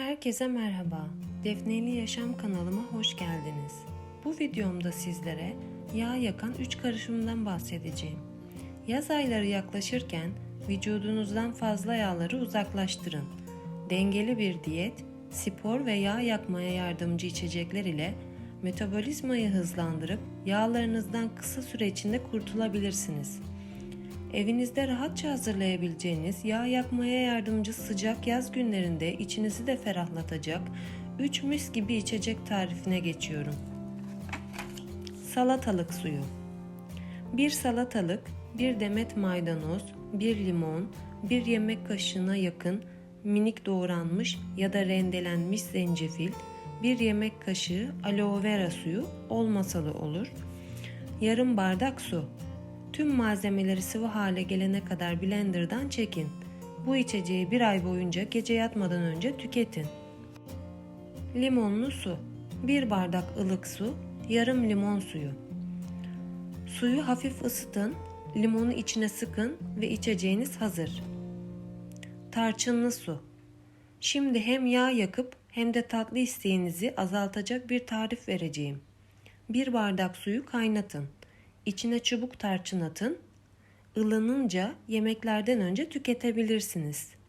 Herkese merhaba. Defneli Yaşam kanalıma hoş geldiniz. Bu videomda sizlere yağ yakan 3 karışımdan bahsedeceğim. Yaz ayları yaklaşırken vücudunuzdan fazla yağları uzaklaştırın. Dengeli bir diyet, spor ve yağ yakmaya yardımcı içecekler ile metabolizmayı hızlandırıp yağlarınızdan kısa süre içinde kurtulabilirsiniz. Evinizde rahatça hazırlayabileceğiniz yağ yakmaya yardımcı sıcak yaz günlerinde içinizi de ferahlatacak 3 mis gibi içecek tarifine geçiyorum. Salatalık suyu 1 salatalık, 1 demet maydanoz, 1 limon, 1 yemek kaşığına yakın minik doğranmış ya da rendelenmiş zencefil, 1 yemek kaşığı aloe vera suyu olmasa da olur. Yarım bardak su. Tüm malzemeleri sıvı hale gelene kadar blenderdan çekin. Bu içeceği bir ay boyunca gece yatmadan önce tüketin. Limonlu su. 1 bardak ılık su, yarım limon suyu. Suyu hafif ısıtın, limonu içine sıkın ve içeceğiniz hazır. Tarçınlı su. Şimdi hem yağ yakıp hem de tatlı isteğinizi azaltacak bir tarif vereceğim. 1 bardak suyu kaynatın. İçine çubuk tarçın atın. Ilınınca yemeklerden önce tüketebilirsiniz.